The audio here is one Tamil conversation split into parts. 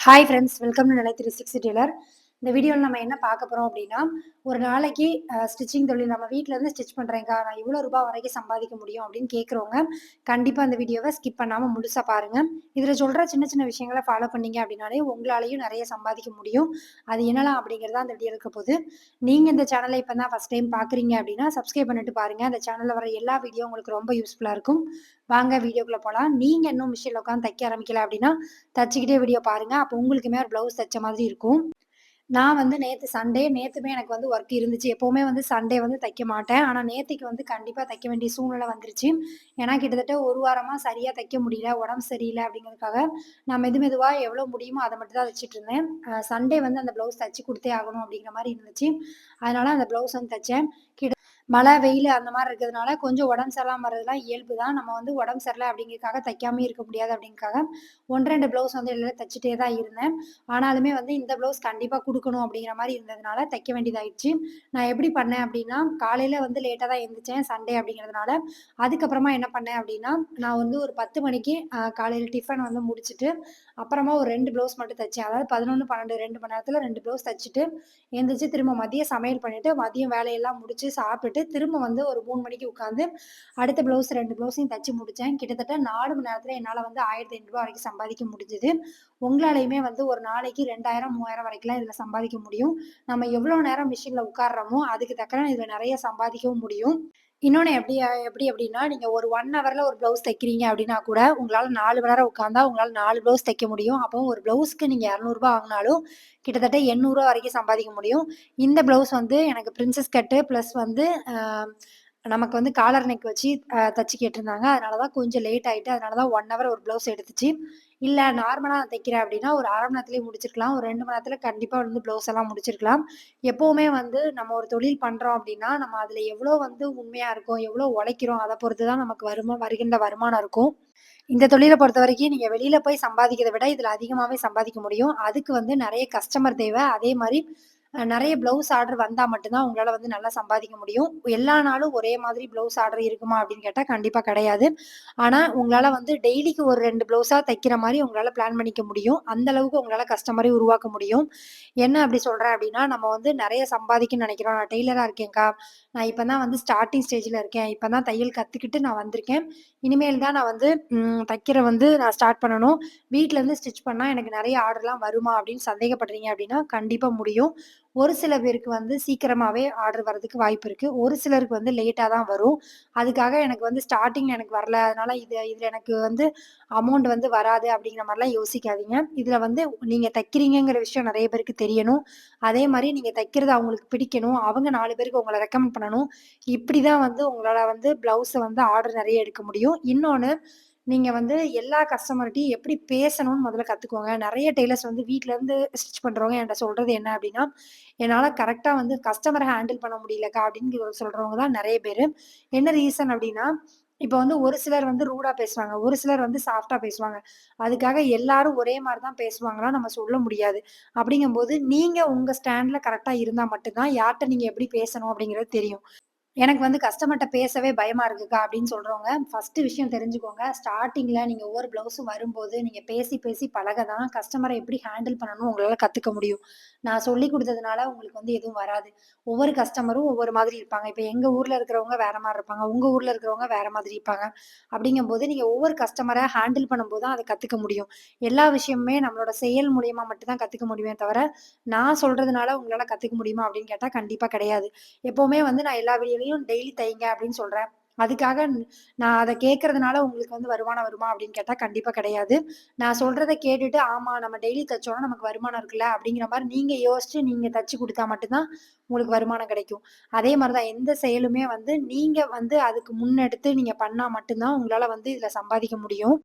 ஹாய் ஃப்ரெண்ட்ஸ் வெல்கம் டு நிலை த்ரீ சிக்ஸ்டி டெய்லர் இந்த வீடியோவில் நம்ம என்ன பார்க்க போகிறோம் அப்படின்னா ஒரு நாளைக்கு ஸ்டிச்சிங் தொழில் நம்ம வீட்டிலேருந்து ஸ்டிச் பண்ணுறேங்க நான் இவ்வளோ ரூபாய் வரைக்கும் சம்பாதிக்க முடியும் அப்படின்னு கேட்குறவங்க கண்டிப்பாக அந்த வீடியோவை ஸ்கிப் பண்ணாமல் முழுசாக பாருங்கள் இதில் சொல்கிற சின்ன சின்ன விஷயங்களை ஃபாலோ பண்ணீங்க அப்படின்னாலே உங்களாலையும் நிறைய சம்பாதிக்க முடியும். அது என்னலாம் அப்படிங்கிறத அந்த வீடியோ இருக்க போது நீங்கள் இந்த சேனலை இப்போ தான் ஃபஸ்ட் டைம் பார்க்குறீங்க அப்படின்னா சப்ஸ்கிரைப் பண்ணிட்டு பாருங்கள் அந்த சேனலில் வர எல்லா வீடியோ உங்களுக்கு ரொம்ப யூஸ்ஃபுல்லாக இருக்கும். வாங்க வீடியோக்குள்ளே போகலாம் நீங்கள் இன்னும் மிஷினில் உட்காந்து தைக்க ஆரம்பிக்கல அப்படின்னா தச்சுக்கிட்டே வீடியோ பாருங்கள் அப்போ உங்களுக்குமே ஒரு ப்ளவுஸ் தைச்ச மாதிரி இருக்கும். நான் வந்து நேற்று சண்டே நேற்றுமே எனக்கு வந்து ஒர்க் இருந்துச்சு. எப்போவுமே வந்து சண்டே வந்து தைக்க மாட்டேன். ஆனால் நேற்றுக்கு வந்து கண்டிப்பாக தைக்க வேண்டிய சூழ்நிலை வந்துருச்சு. ஏன்னா கிட்டத்தட்ட ஒரு வாரமாக சரியாக தைக்க முடியல உடம்பு சரியில்லை அப்படிங்கிறதுக்காக நான் மெது மெதுவாக எவ்வளோ முடியுமோ அதை மட்டும் தான் தைச்சிட்டு இருந்தேன். சண்டே வந்து அந்த ப்ளவுஸ் தைச்சி கொடுத்தே ஆகணும் அப்படிங்கிற மாதிரி இருந்துச்சு. அதனால் அந்த ப்ளவுஸ் வந்து தைச்சேன். கிட்ட மழை வெயில் அந்த மாதிரி இருக்கிறதுனால கொஞ்சம் உடம்பு சரியில்லாமல் வரதுலாம் இயல்பு தான் நம்ம வந்து உடம்பு சரியில்லை அப்படிங்கிறதுக்காக தைக்காமே இருக்க முடியாது அப்படிங்கிறக்காக ஒன்று ரெண்டு ப்ளவுஸ் வந்து எல்லாம் தைச்சிட்டே தான் இருந்தேன். ஆனாலுமே வந்து இந்த ப்ளவுஸ் கண்டிப்பாக கொடுக்கணும் அப்படிங்கிற மாதிரி இருந்ததுனால தைக்க வேண்டியதாயிடுச்சு. நான் எப்படி பண்ணேன் அப்படின்னா காலையில் வந்து லேட்டாக தான் எழுந்திரிச்சேன் சண்டே அப்படிங்கிறதுனால. அதுக்கப்புறமா என்ன பண்ணேன் அப்படின்னா நான் வந்து ஒரு பத்து மணிக்கு காலையில் டிஃபன் வந்து முடிச்சுட்டு அப்புறமா ஒரு ரெண்டு ப்ளவுஸ் மட்டும் தைச்சேன். அதாவது பதினொன்று பன்னெண்டு ரெண்டு மணி நேரத்தில் ரெண்டு ப்ளவுஸ் தைச்சிட்டு எழுந்திரிச்சு திரும்ப மதியம் சமையல் பண்ணிவிட்டு மதியம் வேலையெல்லாம் முடிச்சு சாப்பிட்டு திரும்ப வந்து ஒரு மூணு மணிக்கு உட்காந்து அடுத்த ப்ளவுஸ் ரெண்டு ப்ளவுஸையும் தச்சு முடித்தேன் கிட்டத்தட்ட நாலு மணி நேரத்தில் என்னால் வந்து ஆயிரத்தி ஐநூறுரூவா வரைக்கும் சம்பாதிக்க முடிஞ்சுது. உங்களாலையுமே வந்து ஒரு நாளைக்கு ரெண்டாயிரம் மூவாயிரம் வரைக்கும்லாம் இதில் சம்பாதிக்க முடியும். நம்ம எவ்வளோ நேரம் மிஷினில் உட்காடுறோமோ அதுக்கு தக்கன இதில் நிறைய சம்பாதிக்கவும் முடியும். இன்னொன்று எப்படி எப்படி அப்படின்னா நீங்கள் ஒரு ஒன் ஹவரில் ஒரு ப்ளவுஸ் தைக்கிறீங்க அப்படின்னா கூட உங்களால் நாலு மணி நேரம் உட்காந்தா உங்களால் நாலு ப்ளவுஸ் தைக்க முடியும். அப்போ ஒரு ப்ளவுஸ்க்கு நீங்கள் இரநூறுபா வாங்கினாலும் கிட்டத்தட்ட எண்ணூறுரூவா வரைக்கும் சம்பாதிக்க முடியும். இந்த ப்ளவுஸ் வந்து எனக்கு பிரின்சஸ் கட்டு ப்ளஸ் வந்து நமக்கு வந்து காலர் நெக் வச்சு தச்சு கேட்டிருந்தாங்க. அதனால தான் கொஞ்சம் லேட் ஆகிட்டு அதனால தான் ஒன் ஹவர் ஒரு ப்ளவுஸ் எடுத்துச்சு. இல்லை நார்மலாக தைக்கிறேன் அப்படின்னா ஒரு அரை மணி நேரத்துலேயே முடிச்சிருக்கலாம். ஒரு ரெண்டு மணி நேரத்தில் கண்டிப்பாக வந்து ப்ளவுஸ் எல்லாம் முடிச்சிருக்கலாம். எப்போவுமே வந்து நம்ம ஒரு தொழில் பண்ணுறோம் அப்படின்னா நம்ம அதில் எவ்வளோ வந்து உண்மையாக இருக்கும் எவ்வளோ உழைக்கிறோம் அதை பொறுத்து தான் நமக்கு வருமா வருகின்ற வருமானம் இருக்கும். இந்த தொழிலை பொறுத்த வரைக்கும் நீங்கள் வெளியில் போய் சம்பாதிக்கிறத விட இதில் அதிகமாகவே சம்பாதிக்க முடியும். அதுக்கு வந்து நிறைய கஸ்டமர் தேவை. அதே மாதிரி நிறைய ப்ளவுஸ் ஆர்டர் வந்தால் மட்டும்தான் உங்களால் வந்து நல்லா சம்பாதிக்க முடியும். எல்லா நாளும் ஒரே மாதிரி ப்ளவுஸ் ஆர்டர் இருக்குமா அப்படின்னு கேட்டால் கண்டிப்பாக கிடையாது. ஆனால் உங்களால் வந்து டெய்லிக்கு ஒரு ரெண்டு ப்ளவுஸாக தைக்கிற மாதிரி உங்களால் பிளான் பண்ணிக்க முடியும். அந்த அளவுக்கு உங்களால் கஸ்டமரை உருவாக்க முடியும். என்ன அப்படி சொல்கிறேன் அப்படின்னா நம்ம வந்து நிறைய சம்பாதிக்கணும்னு நினைக்கிறோம். நான் டெய்லராக இருக்கேன்க்கா நான் இப்போ தான் வந்து ஸ்டார்டிங் ஸ்டேஜில் இருக்கேன். இப்போ தான் தையல் கற்றுக்கிட்டு நான் வந்திருக்கேன். இனிமேல் தான் நான் வந்து தைக்கிற வந்து நான் ஸ்டார்ட் பண்ணணும். வீட்டிலேருந்து ஸ்டிச் பண்ணால் எனக்கு நிறைய ஆர்டர்லாம் வருமா அப்படின்னு சந்தேகப்படுறீங்க அப்படின்னா கண்டிப்பாக முடியும். ஒரு சில பேருக்கு வந்து சீக்கிரமாகவே ஆர்டர் வர்றதுக்கு வாய்ப்பு இருக்குது ஒரு சிலருக்கு வந்து லேட்டாக தான் வரும். அதுக்காக எனக்கு வந்து ஸ்டார்டிங் எனக்கு வரல. அதனால் இது இதில் எனக்கு வந்து அமௌண்ட் வந்து வராது அப்படிங்கிற மாதிரிலாம் யோசிக்காதீங்க. இதில் வந்து நீங்கள் தைக்கிறீங்கிற விஷயம் நிறைய பேருக்கு தெரியணும். அதே மாதிரி நீங்கள் தைக்கிறது அவங்களுக்கு பிடிக்கணும். அவங்க நாலு பேருக்கு உங்களை ரெக்கமெண்ட் பண்ணணும். இப்படி தான் வந்து உங்களால் வந்து ப்ளவுஸை வந்து ஆர்டர் நிறைய எடுக்க முடியும். இன்னொன்று நீங்கள் வந்து எல்லா கஸ்டமர்கிட்டையும் எப்படி பேசணும்னு முதல்ல கற்றுக்கோங்க நிறைய டெய்லர்ஸ் வந்து வீட்டிலேருந்து ஸ்டிச் பண்ணுறவங்க என்கிட்ட சொல்கிறது என்ன அப்படின்னா என்னால் கரெக்டாக வந்து கஸ்டமரை ஹேண்டில் பண்ண முடியலக்கா? அப்படின்னு சொல்கிறவங்க தான் நிறைய பேர். என்ன ரீசன் அப்படின்னா இப்போ வந்து ஒரு சிலர் வந்து ரூடாக பேசுவாங்க ஒரு சிலர் வந்து சாஃப்டாக பேசுவாங்க. அதுக்காக எல்லாரும் ஒரே மாதிரி தான் பேசுவாங்களாம் நம்ம சொல்ல முடியாது. அப்படிங்கும்போது நீங்கள் உங்கள் ஸ்டாண்டில் கரெக்டாக இருந்தால் மட்டும்தான் யார்கிட்ட நீங்கள் எப்படி பேசணும் அப்படிங்கிறது தெரியும். எனக்கு வந்து கஸ்டமர்கிட்ட பேசவே பயமா இருக்குக்கா அப்படின்னு சொல்றவங்க ஃபர்ஸ்ட் விஷயம் தெரிஞ்சுக்கோங்க. ஸ்டார்டிங்ல நீங்க ஒவ்வொரு பிளவுஸும் வரும்போது நீங்க பேசி பேசி பழக தான் கஸ்டமரை எப்படி ஹேண்டில் பண்ணணும் உங்களால கத்துக்க முடியும். நான் சொல்லி கொடுத்ததுனால உங்களுக்கு வந்து எதுவும் வராது. ஒவ்வொரு கஸ்டமரும் ஒவ்வொரு மாதிரி இருப்பாங்க. இப்போ எங்க ஊர்ல இருக்கிறவங்க வேற மாதிரி இருப்பாங்க. உங்க ஊர்ல இருக்கிறவங்க வேற மாதிரி இருப்பாங்க. அப்படிங்கும்போது நீங்க ஒவ்வொரு கஸ்டமரை ஹேண்டில் பண்ணும்போது தான் அதை கத்துக்க முடியும். எல்லா விஷயமுமே நம்மளோட செயல் மூலியமா மட்டும்தான் கத்துக்க முடியுமே தவிர நான் சொல்றதுனால உங்களால கத்துக்க முடியுமா அப்படின்னு கேட்டா கண்டிப்பா கிடையாது. எப்பவுமே வந்து நான் எல்லா வீடியோ டெய்லியும் டெய்லி தைங்க அப்படின்னு சொல்றேன். அதுக்காக நான் அதை கேட்கறதுனால உங்களுக்கு வந்து வருமானம் வருமா அப்படின்னு கேட்டா கண்டிப்பா கிடையாது. நான் சொல்றதை கேட்டுட்டு ஆமா நம்ம டெய்லி தைச்சோம்னா நமக்கு வருமானம் இருக்குல்ல அப்படிங்கிற மாதிரி நீங்க யோசிச்சு நீங்க தச்சு கொடுத்தா மட்டும்தான் உங்களுக்கு வருமானம் கிடைக்கும். அதே மாதிரிதான் எந்த செயலுமே வந்து நீங்க வந்து அதுக்கு முன்னெடுத்து நீங்க பண்ணா மட்டும்தான் உங்களால வந்து இதுல சம்பாதிக்க முடியும்.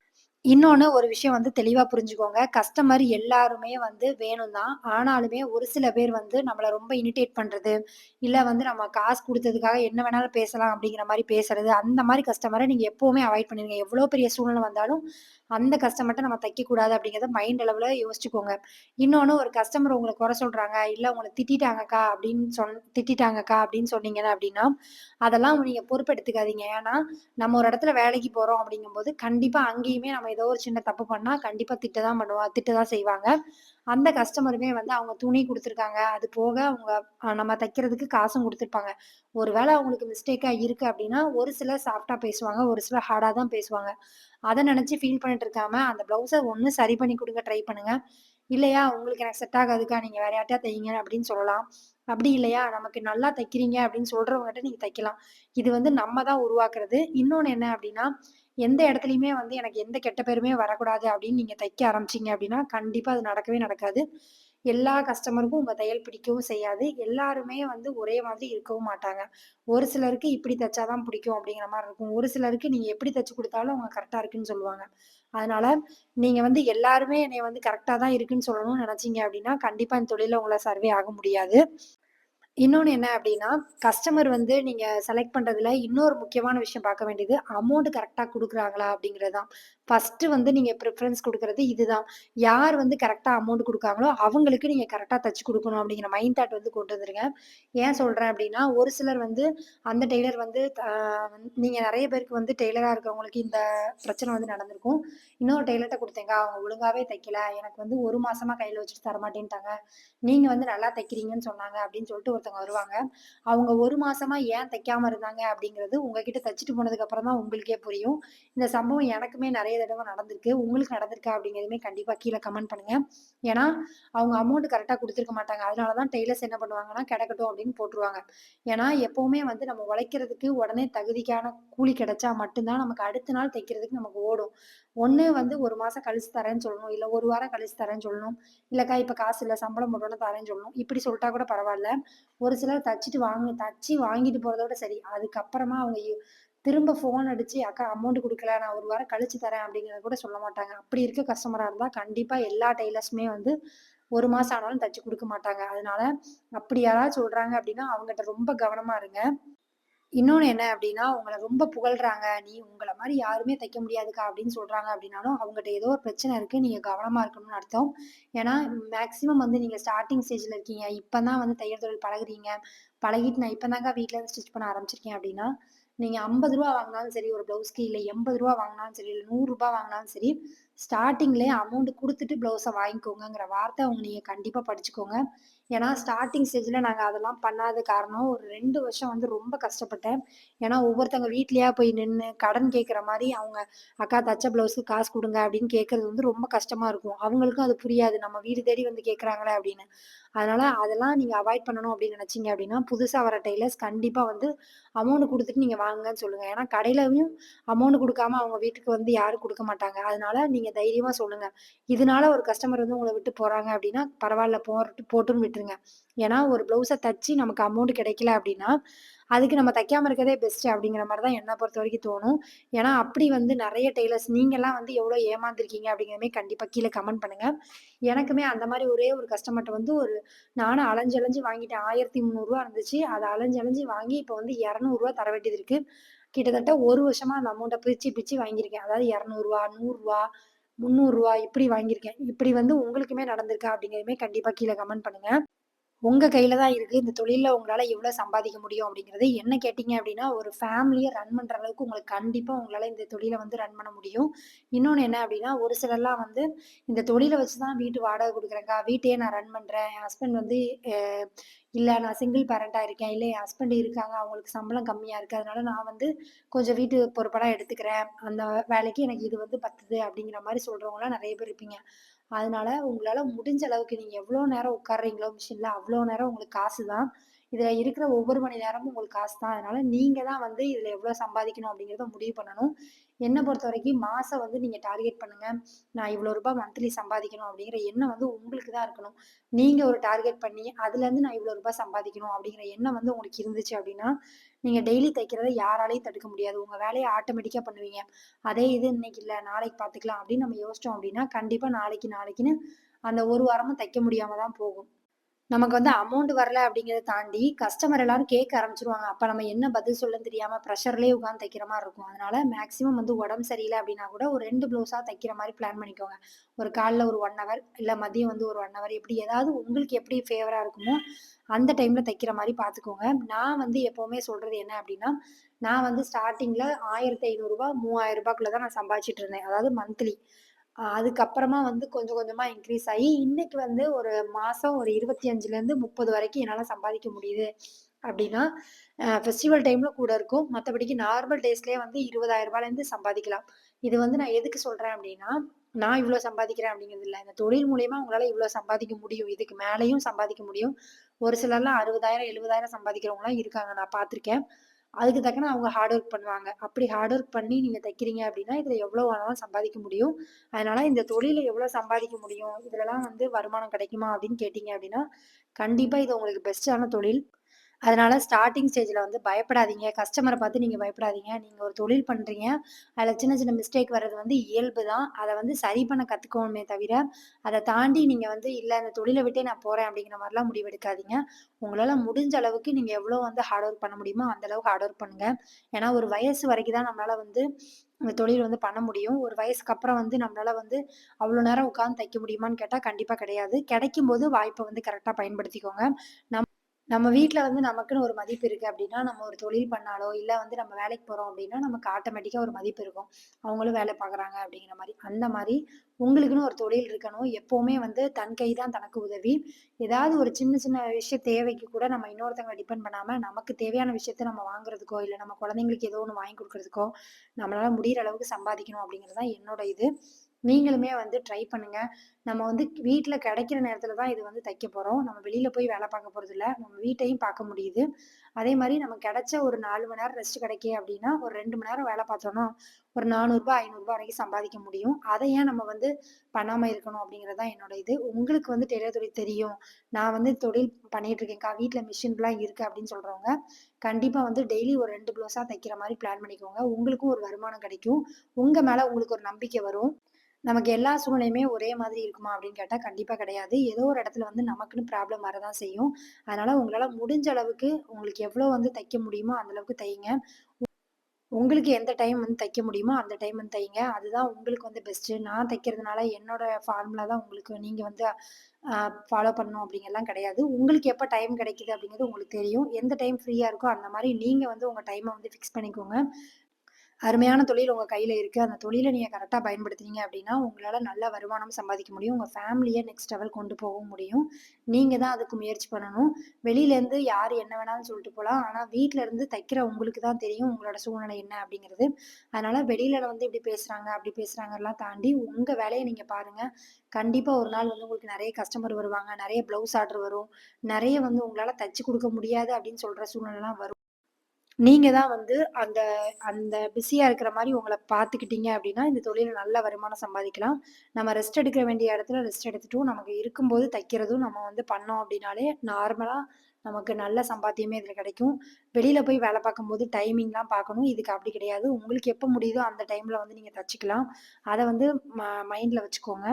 இன்னொன்று ஒரு விஷயம் வந்து தெளிவாக புரிஞ்சுக்கோங்க. கஸ்டமர் எல்லாருமே வந்து வேணும் தான் ஆனாலுமே ஒரு சில பேர் வந்து நம்மளை ரொம்ப இனிட்டேட் பண்ணுறது இல்லை வந்து நம்ம காசு கொடுத்ததுக்காக என்ன வேணாலும் பேசலாம் அப்படிங்கிற மாதிரி பேசுறது அந்த மாதிரி கஸ்டமரை நீங்கள் எப்போவுமே அவாய்ட் பண்ணிடுங்க எவ்வளோ பெரிய சூழ்நிலை வந்தாலும் அந்த கஸ்டமர்ட்ட நம்ம தைக்கக்கூடாது அப்படிங்கிறத மைண்ட் அளவுல யோசிச்சுக்கோங்க. இன்னொன்னு ஒரு கஸ்டமர் உங்களை குறை சொல்றாங்க, இல்ல உங்களை திட்டிட்டாங்கக்கா அப்படின்னு சொன் திட்டிட்டாங்கக்கா அப்படின்னு சொன்னீங்கன்னா அப்படின்னா, அதெல்லாம் நீங்க பொறுப்பெடுத்துக்காதீங்க. ஏன்னா, நம்ம ஒரு இடத்துல வேலைக்கு போறோம் அப்படிங்கும்போது, கண்டிப்பா அங்கேயுமே நம்ம ஏதோ ஒரு சின்ன தப்பு பண்ணா, கண்டிப்பா திட்ட தான் பண்ணுவா திட்ட தான் செய்வாங்க. அந்த கஸ்டமருமே வந்து அவங்க துணி கொடுத்துருக்காங்க அது போக அவங்க நம்ம தைக்கிறதுக்கு காசும் கொடுத்துருப்பாங்க ஒருவேளை அவங்களுக்கு மிஸ்டேக்கா இருக்கு அப்படின்னா ஒரு சிலர் சாஃப்ட்டா பேசுவாங்க. ஒரு சிலர் ஹார்டா தான் பேசுவாங்க. அதை நினச்சி ஃபீல் பண்ணிட்டு இருக்காம, அந்த ப்ளவுஸை ஒன்று சரி பண்ணி கொடுங்க ட்ரை பண்ணுங்க. இல்லையா, "உங்களுக்கு எனக்கு செட் ஆகாதுக்கா, நீங்க வேற யார்ட்டா தைங்க" அப்படின்னு சொல்லலாம். அப்படி இல்லையா, "நமக்கு நல்லா தைக்கிறீங்க" அப்படின்னு சொல்றவங்ககிட்ட நீங்க தைக்கலாம். இது வந்து நம்ம தான் உருவாக்குறது. இன்னொன்னு என்ன அப்படின்னா எந்த இடத்துலையுமே வந்து எனக்கு எந்த கெட்ட பேருமே வரக்கூடாது அப்படின்னு நீங்க தைக்க ஆரம்பிச்சிங்க அப்படின்னா கண்டிப்பா அது நடக்கவே நடக்காது. எல்லா கஸ்டமருக்கும் உங்க தையல் பிடிக்கவும் செய்யாது. எல்லாருமே வந்து ஒரே மாதிரி இருக்கவும் மாட்டாங்க. ஒரு சிலருக்கு இப்படி தைச்சாதான் பிடிக்கும் அப்படிங்கிற மாதிரி இருக்கும். ஒரு சிலருக்கு நீங்க எப்படி தைச்சு கொடுத்தாலும் அவங்க கரெக்டாக இருக்குன்னு சொல்லுவாங்க. அதனால நீங்க வந்து எல்லாருமே என்னை வந்து கரெக்டாக தான் இருக்குன்னு சொல்லணும்னு நினச்சிங்க அப்படின்னா, கண்டிப்பா இந்த தொழிலில் உங்களை சர்வே ஆக முடியாது. இன்னொன்று என்ன அப்படின்னா கஸ்டமர் வந்து நீங்கள் செலக்ட் பண்ணுறதுல இன்னொரு முக்கியமான விஷயம் பார்க்க வேண்டியது, அமௌண்ட் கரெக்டாக கொடுக்குறாங்களா அப்படிங்கிறது தான். ஃபர்ஸ்ட்டு வந்து நீங்கள் ப்ரிஃபரன்ஸ் கொடுக்குறது இதுதான். யார் வந்து கரெக்டாக அமௌண்ட் கொடுக்காங்களோ அவங்களுக்கு நீங்கள் கரெக்டாக தச்சு கொடுக்கணும் அப்படிங்கிற மைண்ட் தாட் வந்து கொண்டு வந்துருங்க. ஏன் சொல்கிறேன் அப்படின்னா ஒரு சிலர் வந்து அந்த டெய்லர் வந்து நீங்கள் நிறைய பேருக்கு வந்து டெய்லராக இருக்கவங்களுக்கு இந்த பிரச்சனை வந்து நடந்திருக்கும். இன்னொரு டெய்லர்ட்ட கொடுத்தேங்க அவங்க ஒழுங்காகவே தைக்கல. எனக்கு வந்து ஒரு மாதமாக கையில் வச்சுட்டு தரமாட்டேன்ட்டாங்க. நீங்கள் வந்து நல்லா தைக்கிறீங்கன்னு சொன்னாங்க அப்படின்னு சொல்லிட்டு ஒருத்தவங்க வருவாங்க. அவங்க ஒரு மாசமா ஏன் தைக்காம இருந்தாங்க அப்படிங்கிறது உங்ககிட்ட தச்சுட்டு போனதுக்கு அப்புறம் தான் உங்களுக்கே புரியும். இந்த சம்பவம் எனக்குமே நிறைய தடவை நடந்திருக்கு. உங்களுக்கு நடந்திருக்கா அப்படிங்கிறதுமே கண்டிப்பா கீழ கமெண்ட் பண்ணுங்க. ஏன்னா, அவங்க அமௌண்ட் கரெக்டா குடுத்துருக்க மாட்டாங்க. அதனாலதான் டெய்லர்ஸ் என்ன பண்ணுவாங்கன்னா, கிடைக்கட்டும் அப்படின்னு போட்டுருவாங்க. ஏன்னா, எப்பவுமே வந்து நம்ம உழைக்கிறதுக்கு உடனே தகுதிக்கான கூலி கிடைச்சா மட்டும் தான் நமக்கு அடுத்த நாள் தைக்கிறதுக்கு நமக்கு ஓடும். ஒன்று வந்து ஒரு மாதம் கழிச்சு தரேன்னு சொல்லணும். இல்லை ஒரு வாரம் கழிச்சு தரேன்னு சொல்லணும். இல்லைக்கா இப்போ காசு இல்லை சம்பளம் போட்டோன்னு தரேன்னு சொல்லணும். இப்படி சொல்லிட்டா கூட பரவாயில்ல ஒரு சிலர் தச்சுட்டு வாங்க தச்சு வாங்கிட்டு போகிறதோட சரி. அதுக்கப்புறமா அவங்க திரும்ப ஃபோன் அடிச்சு, "அக்கா அமௌண்ட் கொடுக்கல நான் ஒரு வாரம் கழிச்சு தரேன்." அப்படிங்கிறத கூட சொல்ல மாட்டாங்க. அப்படி இருக்க கஸ்டமராக இருந்தால் கண்டிப்பாக எல்லா டெய்லர்ஸுமே வந்து ஒரு மாதம் ஆனாலும் தச்சு கொடுக்க மாட்டாங்க. அதனால அப்படி யாராவது சொல்கிறாங்க அப்படின்னா, அவங்ககிட்ட ரொம்ப கவனமாக இருங்க. இன்னொன்று என்ன அப்படின்னா உங்களை ரொம்ப புகழ்றாங்க. "நீ உங்களை மாதிரி யாருமே தைக்க முடியாதுக்கா" அப்படின்னு சொல்கிறாங்க அப்படின்னாலும், அவங்ககிட்ட ஏதோ ஒரு பிரச்சனை இருக்குது நீங்கள் கவனமாக இருக்கணும்னு அர்த்தம். ஏன்னா, மேக்ஸிமம் வந்து நீங்கள் ஸ்டார்டிங் ஸ்டேஜில் இருக்கீங்க. இப்போ தான் வந்து தையல் தொழில் பழகுறீங்க. பழகிட்டு நான் இப்போ தாங்க வீட்டில் ஸ்டிச் பண்ண ஆரம்பிச்சிருக்கேன் அப்படின்னா, நீங்கள் ஐம்பது ரூபா வாங்கினாலும் சரி ஒரு ப்ளவுஸ்க்கு, இல்லை எண்பது ரூபா வாங்கினாலும் சரி, இல்லை நூறுரூபா வாங்கினாலும் சரி, ஸ்டார்டிங்லேயே அமௌண்ட் கொடுத்துட்டு ப்ளவுஸை வாங்கிக்கோங்கங்கிற வார்த்தை அவங்க நீங்கள் கண்டிப்பாக படிச்சுக்கோங்க. ஏன்னா, ஸ்டார்டிங் ஸ்டேஜ்ல நாங்கள் அதெல்லாம் பண்ணாத காரணம், ஒரு ரெண்டு வருஷம் வந்து ரொம்ப கஷ்டப்பட்டேன். ஏன்னா, ஒவ்வொருத்தவங்க வீட்லயா போய் நின்னு கடன் கேட்குற மாதிரி அவங்க, "அக்கா தச்ச ப்ளவுஸ்க்கு காசு கொடுங்க அப்படின்னு கேட்கறது வந்து ரொம்ப கஷ்டமா இருக்கும். அவங்களுக்கும் அது புரியாது. நம்ம வீடு தேடி வந்து கேட்கறாங்களே அப்படின்னு. அதனால அதெல்லாம் நீங்க அவாய்ட் பண்ணணும் அப்படின்னு நினைச்சீங்க அப்படின்னா, புதுசா வர டெய்லர்ஸ் கண்டிப்பா வந்து அமௌண்ட் கொடுத்துட்டு நீங்க வாங்குங்கன்னு சொல்லுங்க. ஏன்னா, கடையிலையும் அமௌண்ட் கொடுக்காம அவங்க வீட்டுக்கு வந்து யாரும் கொடுக்க மாட்டாங்க. அதனால நீங்க தைரியமா சொல்லுங்க. இதனால ஒரு கஸ்டமர் வந்து உங்களை விட்டு போறாங்க அப்படின்னா, பரவாயில்ல போட்டு போட்டுன்னு விட்டுருங்க. ஏன்னா, ஒரு ப்ளவுஸை தச்சு நமக்கு அமௌண்ட் கிடைக்கல அப்படின்னா, அதுக்கு நம்ம தைக்காம இருக்கிறதே பெஸ்ட் அப்படிங்கிற மாதிரி தான் என்ன பொறுத்தவரைக்கும் தோணும். ஏன்னா, அப்படி வந்து நிறைய டெய்லர்ஸ் நீங்கலாம் வந்து எவ்வளோ ஏமாந்துருக்கீங்க அப்படிங்கிறமே கண்டிப்பாக கீழே கமெண்ட் பண்ணுங்கள் எனக்குமே அந்த மாதிரி ஒரே ஒரு கஸ்டமர்கிட்ட வந்து ஒரு நானும் அலைஞ்சு அலைஞ்சு வாங்கிட்டேன். ஆயிரத்தி முந்நூறுரூவா இருந்துச்சு. அதை அலைஞ்சு அலைஞ்சு வாங்கி இப்போ வந்து இரநூறுவா தர வேண்டியது இருக்கு. கிட்டத்தட்ட ஒரு வருஷமா அந்த அமௌண்ட்டை பிரிச்சு பிரிச்சு வாங்கியிருக்கேன். அதாவது இரநூறுவா நூறுரூவா முந்நூறுரூவா இப்படி வாங்கியிருக்கேன். இப்படி வந்து உங்களுக்குமே நடந்திருக்கா? அப்படிங்கிறதுமே கண்டிப்பாக கீழே கமெண்ட் பண்ணுங்கள் உங்க கையில தான் இருக்கு. இந்த தொழிலில் உங்களால எவ்வளோ சம்பாதிக்க முடியும் அப்படிங்கிறது. என்ன கேட்டீங்க அப்படின்னா, ஒரு ஃபேமிலியை ரன் பண்ற அளவுக்கு உங்களுக்கு கண்டிப்பா உங்களால இந்த தொழில வந்து ரன் பண்ண முடியும். இன்னொன்னு என்ன அப்படின்னா, ஒரு சிலர்லாம் வந்து இந்த தொழில வச்சு தான் வீட்டு வாடகை குடுக்குறேன்க்கா, வீட்டையே நான் ரன் பண்றேன். என் ஹஸ்பண்ட் வந்து இல்லை இல்ல நான் சிங்கிள் பேரண்ட்டா இருக்கேன். இல்ல என் ஹஸ்பண்ட் இருக்காங்க. அவங்களுக்கு சம்பளம் கம்மியா இருக்கு. அதனால நான் வந்து கொஞ்சம் வீட்டு பொறுப்பெல்லாம் எடுத்துக்கிறேன். அந்த வேலைக்கு எனக்கு இது வந்து பத்துது அப்படிங்கிற மாதிரி சொல்கிறவங்களாம் நிறைய பேர் இருப்பீங்க. அதனால உங்களால முடிஞ்ச அளவுக்கு நீங்க எவ்வளோ நேரம் உட்கார்றீங்களோ மிஷின்ல, அவ்வளோ நேரம் உங்களுக்கு காசு தான். இதுல இருக்கிற ஒவ்வொரு மணி நேரமும் உங்களுக்கு காசு தான். அதனால நீங்க தான் வந்து இதுல எவ்வளவு சம்பாதிக்கணும் அப்படிங்கிறத முடிவு பண்ணணும். என்னை பொறுத்த வரைக்கும் மாதம் வந்து நீங்கள் டார்கெட் பண்ணுங்கள் நான் இவ்வளோ ரூபாய் மந்த்லி சம்பாதிக்கணும் அப்படிங்கிற எண்ணம் வந்து உங்களுக்கு தான் இருக்கணும். நீங்கள் ஒரு டார்கெட் பண்ணி, அதுலேருந்து நான் இவ்வளோ ரூபாய் சம்பாதிக்கணும் அப்படிங்கிற எண்ணம் வந்து உங்களுக்கு இருந்துச்சு அப்படின்னா, நீங்கள் டெய்லி தைக்கிறத யாராலையும் தடுக்க முடியாது. உங்கள் வேலையை ஆட்டோமேட்டிக்காக பண்ணுவீங்க. அதே இது இன்னைக்கு இல்லை நாளைக்கு பார்த்துக்கலாம் அப்படின்னு நம்ம யோசிச்சோம் அப்படின்னா, கண்டிப்பாக நாளைக்கு நாளைக்குன்னு அந்த ஒரு வாரமும் தைக்க முடியாமல் தான் போகும். நமக்கு வந்து அமௌண்ட் வரல அப்படிங்கிறத தாண்டி கஸ்டமர் எல்லாரும் கேட்க ஆரம்பிச்சிருவாங்க அப்ப நம்ம என்ன பதில் சொல்லன்னு தெரியாம ப்ரெஷர்லயே உட்காந்து தைக்கிற மாதிரி இருக்கும். அதனால மேக்ஸிமம் வந்து உடம்பு சரியில்லை அப்படின்னா கூட ஒரு ரெண்டு ப்ளவுஸா தைக்கிற மாதிரி பிளான் பண்ணிக்கோங்க. ஒரு காலில் ஒரு ஒன் ஹவர் இல்ல மதியம் வந்து ஒரு ஒன் ஹவர் இப்படி ஏதாவது உங்களுக்கு எப்படி ஃபேவரா இருக்குமோ, அந்த டைம்ல தைக்கிற மாதிரி பார்த்துக்கோங்க. நான் வந்து எப்பவுமே சொல்றது என்ன அப்படின்னா, நான் வந்து ஸ்டார்டிங்கில் ஆயிரத்தி 1500 மூவாயிரம் 3000க்குள்ள தான் நான் சம்பாதிச்சிட்டு இருந்தேன். அதாவது மந்த்லி. அதுக்கப்புறமா வந்து கொஞ்சம் கொஞ்சமாக இன்க்ரீஸ் ஆகி இன்னைக்கு வந்து ஒரு மாதம் ஒரு 25லருந்து 30 வரைக்கும் என்னால் சம்பாதிக்க முடியுது. அப்படின்னா ஃபெஸ்டிவல் டைமில் கூட இருக்கும். மற்றபடிக்கு நார்மல் டேஸ்லேயே வந்து இருபதாயிரம் ரூபாயிலேருந்து சம்பாதிக்கலாம். இது வந்து நான் எதுக்கு சொல்கிறேன் அப்படின்னா நான் இவ்வளோ சம்பாதிக்கிறேன் அப்படிங்கிறது இல்லை இந்த தொழில் மூலயமா உங்களால் இவ்வளோ சம்பாதிக்க முடியும். இதுக்கு மேலேயும் சம்பாதிக்க முடியும். ஒரு சிலர்லாம் அறுபதாயிரம் எழுபதாயிரம் சம்பாதிக்கிறவங்களாம் இருக்காங்க. நான் பார்த்துருக்கேன். அதுக்கு தக்கன அவங்க ஹார்ட் ஒர்க் பண்ணுவாங்க. அப்படி ஹார்ட் ஒர்க் பண்ணி நீங்க தைக்கிறீங்க அப்படின்னா, இதுல எவ்வளோ ஆனாலும் சம்பாதிக்க முடியும். அதனால இந்த தொழில்ல எவ்வளோ சம்பாதிக்க முடியும்? இதுலலாம் வந்து வருமானம் கிடைக்குமா? அப்படின்னு கேட்டீங்க அப்படின்னா, கண்டிப்பா இது உங்களுக்கு பெஸ்ட்டான தொழில். அதனால ஸ்டார்டிங் ஸ்டேஜில் வந்து பயப்படாதீங்க. கஸ்டமரை பார்த்து நீங்கள் பயப்படாதீங்க. நீங்கள் ஒரு தொழில் பண்ணுறீங்க அதில் சின்ன சின்ன மிஸ்டேக் வர்றது வந்து இயல்பு தான். அதை வந்து சரி பண்ண கற்றுக்கணுமே தவிர, அதை தாண்டி நீங்கள் வந்து இல்லை அந்த தொழிலை விட்டே நான் போகிறேன் அப்படிங்கிற மாதிரிலாம் முடிவெடுக்காதீங்க. உங்களால் முடிஞ்ச அளவுக்கு நீங்கள் எவ்வளோ வந்து ஹார்ட் ஒர்க் பண்ண முடியுமோ, அந்தளவுக்கு ஹார்ட் ஒர்க் பண்ணுங்கள் ஏன்னா ஒரு வயசு வரைக்கும் தான் நம்மளால் வந்து இந்த தொழில் வந்து பண்ண முடியும். ஒரு வயசுக்கு அப்புறம் வந்து நம்மளால வந்து அவ்வளோ நேரம் உட்காந்து தைக்க முடியுமான்னு கேட்டால் கண்டிப்பாக கிடையாது. கிடைக்கும் போது வாய்ப்பை வந்து கரெக்டாக பயன்படுத்திக்கோங்க. நம் நம்ம வீட்ல வந்து நமக்குன்னு ஒரு மதிப்பு இருக்கு அப்படின்னா நம்ம ஒரு தொழில் பண்ணாலோ, இல்ல வந்து நம்ம வேலைக்கு போறோம் அப்படின்னா நமக்கு ஆட்டோமேட்டிக்கா ஒரு மதிப்பு இருக்கும். அவங்களும் வேலை பார்க்குறாங்க அப்படிங்கிற மாரி. அந்த மாரி உங்களுக்குன்னு ஒரு தொழில் இருக்கணும். எப்பவுமே வந்து தன் கை தான் தனக்கு உதவி. ஏதாவது ஒரு சின்ன சின்ன விஷய தேவைக்கு கூட நம்ம இன்னொருத்தவங்கள டிபெண்ட் பண்ணாம, நமக்கு தேவையான விஷயத்த நம்ம வாங்குறதுக்கோ, இல்ல நம்ம குழந்தைங்களுக்கு ஏதோ ஒண்ணு வாங்கி குடுக்குறதுக்கோ, நம்மளால முடியிற அளவுக்கு சம்பாதிக்கணும் அப்படிங்கிறது தான் என்னோட இது. நீங்களுமே வந்து ட்ரை பண்ணுங்க. நம்ம வந்து வீட்டில் கிடைக்கிற நேரத்தில் தான் இது வந்து தைக்க போகிறோம் நம்ம வெளியில் போய் வேலை பார்க்க போறதில்ல. நம்ம வீட்டையும் பார்க்க முடியுது. அதே மாதிரி நம்ம கிடைச்ச ஒரு நாலு மணி நேரம் ரெஸ்ட் கிடைக்கே அப்படின்னா ஒரு ரெண்டு மணி நேரம் வேலை பார்த்தோன்னா ஒரு ரூ. 400 ரூ. 500 வரைக்கும் சம்பாதிக்க முடியும். அதை ஏன் நம்ம வந்து பண்ணாமல் இருக்கணும் அப்படிங்கிறது தான் என்னோட இது. உங்களுக்கு வந்து டெய்லர் தொழில் தெரியும். நான் வந்து தொழில் பண்ணிட்டு இருக்கேன்க்கா. வீட்டில் மிஷின்லாம் இருக்குது அப்படின்னு சொல்கிறவங்க கண்டிப்பாக வந்து டெய்லி ஒரு ரெண்டு ப்ளவுஸாக தைக்கிற மாதிரி பிளான் பண்ணிக்கோங்க. உங்களுக்கும் ஒரு வருமானம் கிடைக்கும். உங்கள் மேலே உங்களுக்கு ஒரு நம்பிக்கை வரும். நமக்கு எல்லா சூழ்நிலையுமே ஒரே மாதிரி இருக்குமா அப்படின்னு கேட்டால் கண்டிப்பாக கிடையாது. ஏதோ ஒரு இடத்துல வந்து நமக்குன்னு ப்ராப்ளம் வரதான் செய்யும். அதனால உங்களால் முடிஞ்ச அளவுக்கு உங்களுக்கு எவ்வளோ வந்து தைக்க முடியுமோ அந்த அளவுக்கு உங்களுக்கு எந்த டைம் வந்து தைக்க முடியுமோ அந்த டைம் வந்து தைங்க. அதுதான் உங்களுக்கு வந்து பெஸ்ட்டு. நான் தைக்கிறதுனால என்னோட ஃபார்முலா தான் உங்களுக்கு நீங்கள் வந்து ஃபாலோ பண்ணணும் அப்படிங்கலாம் கிடையாது. உங்களுக்கு எப்போ டைம் கிடைக்குது அப்படிங்கிறது உங்களுக்கு தெரியும். எந்த டைம் ஃப்ரீயாக இருக்கோ அந்த மாதிரி நீங்கள் வந்து உங்கள் டைமை வந்து ஃபிக்ஸ் பண்ணிக்கோங்க. அருமையான தொழில் உங்கள் கையில் இருக்குது அந்த தொழிலை நீங்கள் கரெக்டாக பயன்படுத்துனீங்க அப்படின்னா உங்களால் நல்ல வருமானம் சம்பாதிக்க முடியும். உங்கள் ஃபேமிலியை நெக்ஸ்ட் லெவல் கொண்டு போகவும் முடியும். நீங்கள் தான் அதுக்கு முயற்சி பண்ணணும். வெளியிலேருந்து யார் என்ன வேணாலும் சொல்லிட்டு போகலாம் ஆனால் வீட்டிலேருந்து இருந்து தைக்கிற உங்களுக்கு தான் தெரியும் உங்களோட சூழ்நிலை என்ன அப்படிங்கிறது அதனால் வெளியில வந்து இப்படி பேசுகிறாங்க அப்படி பேசுகிறாங்கலாம் தாண்டி உங்கள் வேலையை நீங்கள் பாருங்கள் கண்டிப்பாக ஒரு நாள் வந்து உங்களுக்கு நிறைய கஸ்டமர் வருவாங்க. நிறைய ப்ளவுஸ் ஆர்டர் வரும். நிறைய வந்து உங்களால் தைச்சி கொடுக்க முடியாது அப்படின்னு சொல்கிற சூழ்நிலைலாம் வரும். நீங்க தான் வந்து அந்த அந்த பிஸியா இருக்கிற மாதிரி உங்களை பார்த்துக்கிட்டீங்க அப்படின்னா இந்த தொழில நல்ல வருமானம் சம்பாதிக்கலாம். நம்ம ரெஸ்ட் எடுக்க வேண்டிய இடத்துல ரெஸ்ட் எடுத்துட்டும், நமக்கு இருக்கும்போது தைக்கிறதும் நம்ம வந்து பண்ணோம் அப்படின்னாலே நார்மலா நமக்கு நல்ல சம்பாத்தியமே இதில் கிடைக்கும். வெளியில் போய் வேலை பார்க்கும்போது டைமிங்லாம் பார்க்கணும். இதுக்கு அப்படி கிடையாது. உங்களுக்கு எப்போ முடியுதோ அந்த டைமில் வந்து நீங்கள் தச்சுக்கலாம். அதை வந்து ம மைண்டில் வச்சுக்கோங்க.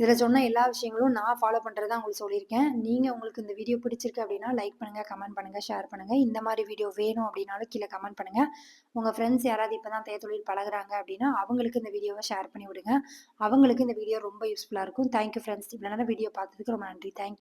இதில் சொன்ன எல்லா விஷயங்களும் நான் ஃபாலோ பண்ணுறதா உங்களுக்கு சொல்லியிருக்கேன். நீங்கள் உங்களுக்கு இந்த வீடியோ பிடிச்சிருக்கு அப்படின்னா லைக் பண்ணுங்கள் கமெண்ட் பண்ணுங்கள் ஷேர் பண்ணுங்கள் இந்த மாதிரி வீடியோ வேணும் அப்படின்னாலும் கீழே கமெண்ட் பண்ணுங்க. உங்கள் ஃப்ரெண்ட்ஸ் யாராவது இப்போ தான் தேத்தொழில் பழகுறாங்க அப்படின்னா அவங்களுக்கு இந்த வீடியோவை ஷேர் பண்ணி விடுங்க. அவங்களுக்கு இந்த வீடியோ ரொம்ப யூஸ்ஃபுல்லாக இருக்கும். Thank you friends. இவ்வளோ நேரம் வீடியோ பார்த்ததுக்கு ரொம்ப நன்றி. தேங்க்